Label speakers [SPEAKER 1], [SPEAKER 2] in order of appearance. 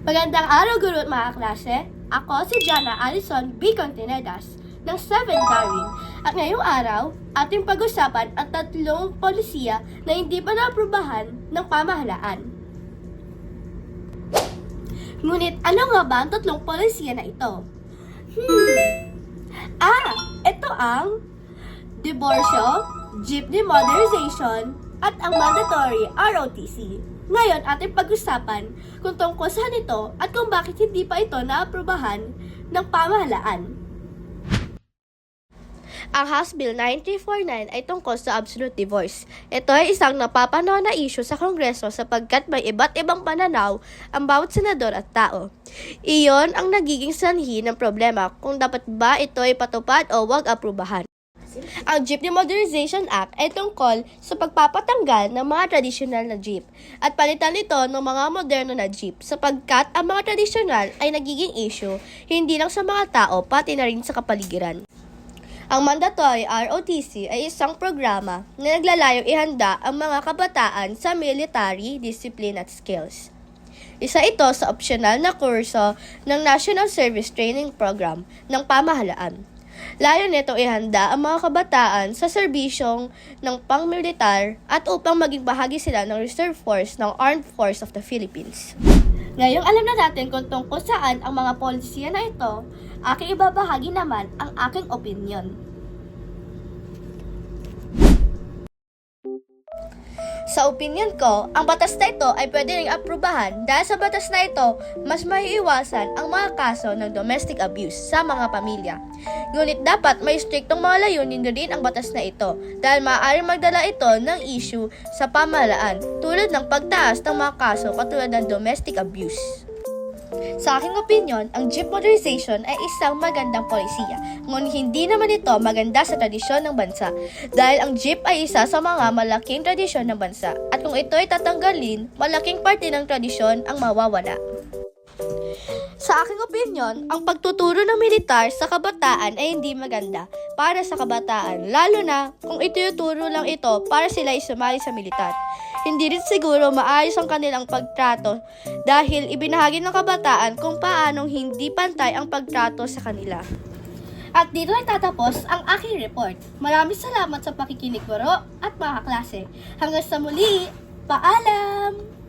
[SPEAKER 1] Magandang araw, guro at mga klase. Ako si Jana Alison B. Contenedas ng 7th Darwin. At ngayong araw, ating pag-usapan ang tatlong polisiya na hindi pa naaprubahan ng pamahalaan. Ngunit ano nga ba ang tatlong polisiya na ito? Hmm. Ah, ito ang diborsyo, jeepney modernization, at ang mandatory ROTC. Ngayon, ating pag-usapan kung tungkol saan ito at kung bakit hindi pa ito naaprubahan ng pamahalaan. Ang House Bill 9349 ay tungkol sa absolute divorce. Ito ay isang napapanahon na issue sa Kongreso sapagkat may iba't ibang pananaw ang bawat senador at tao. Iyon ang nagiging sanhi ng problema kung dapat ba ito ay patupad o wag aprubahan. Ang Jeepney Modernization Act ay tungkol sa pagpapatanggal ng mga tradisyonal na jeep at palitan ito ng mga moderno na jeep sapagkat ang mga tradisyonal ay nagiging issue hindi lang sa mga tao pati na rin sa kapaligiran. Ang mandatory ROTC ay isang programa na naglalayong ihanda ang mga kabataan sa military discipline at skills. Isa ito sa optional na kurso ng National Service Training Program ng pamahalaan. Layo nito ihanda ang mga kabataan sa serbisyong ng pangmilitar at upang maging bahagi sila ng Reserve Force ng Armed Force of the Philippines. Ngayong alam na natin kung tungkol saan ang mga polisiya na ito, aking ibabahagi naman ang aking opinion. Sa opinion ko, ang batas na ito ay pwede ring aprubahan dahil sa batas na ito, mas maiiwasan ang mga kaso ng domestic abuse sa mga pamilya. Ngunit dapat may striktong mga layunin din ang batas na ito dahil maaaring magdala ito ng issue sa pamahalaan tulad ng pagtaas ng mga kaso katulad ng domestic abuse. Sa aking opinion, ang jeep motorization ay isang magandang polisiya, ngunit hindi naman ito maganda sa tradisyon ng bansa dahil ang jeep ay isa sa mga malaking tradisyon ng bansa at kung ito ay tatanggalin, malaking parte ng tradisyon ang mawawala. Sa aking opinion, ang pagtuturo ng militar sa kabataan ay hindi maganda para sa kabataan, lalo na kung ituturo lang ito para sila ay sumali sa militar. Hindi rin siguro maayos ang kanilang pagtrato dahil ibinahagi ng kabataan kung paanong hindi pantay ang pagtrato sa kanila. At dito ay tatapos ang aking report. Maraming salamat sa pakikinig guro at mga klase. Hanggang sa muli, paalam!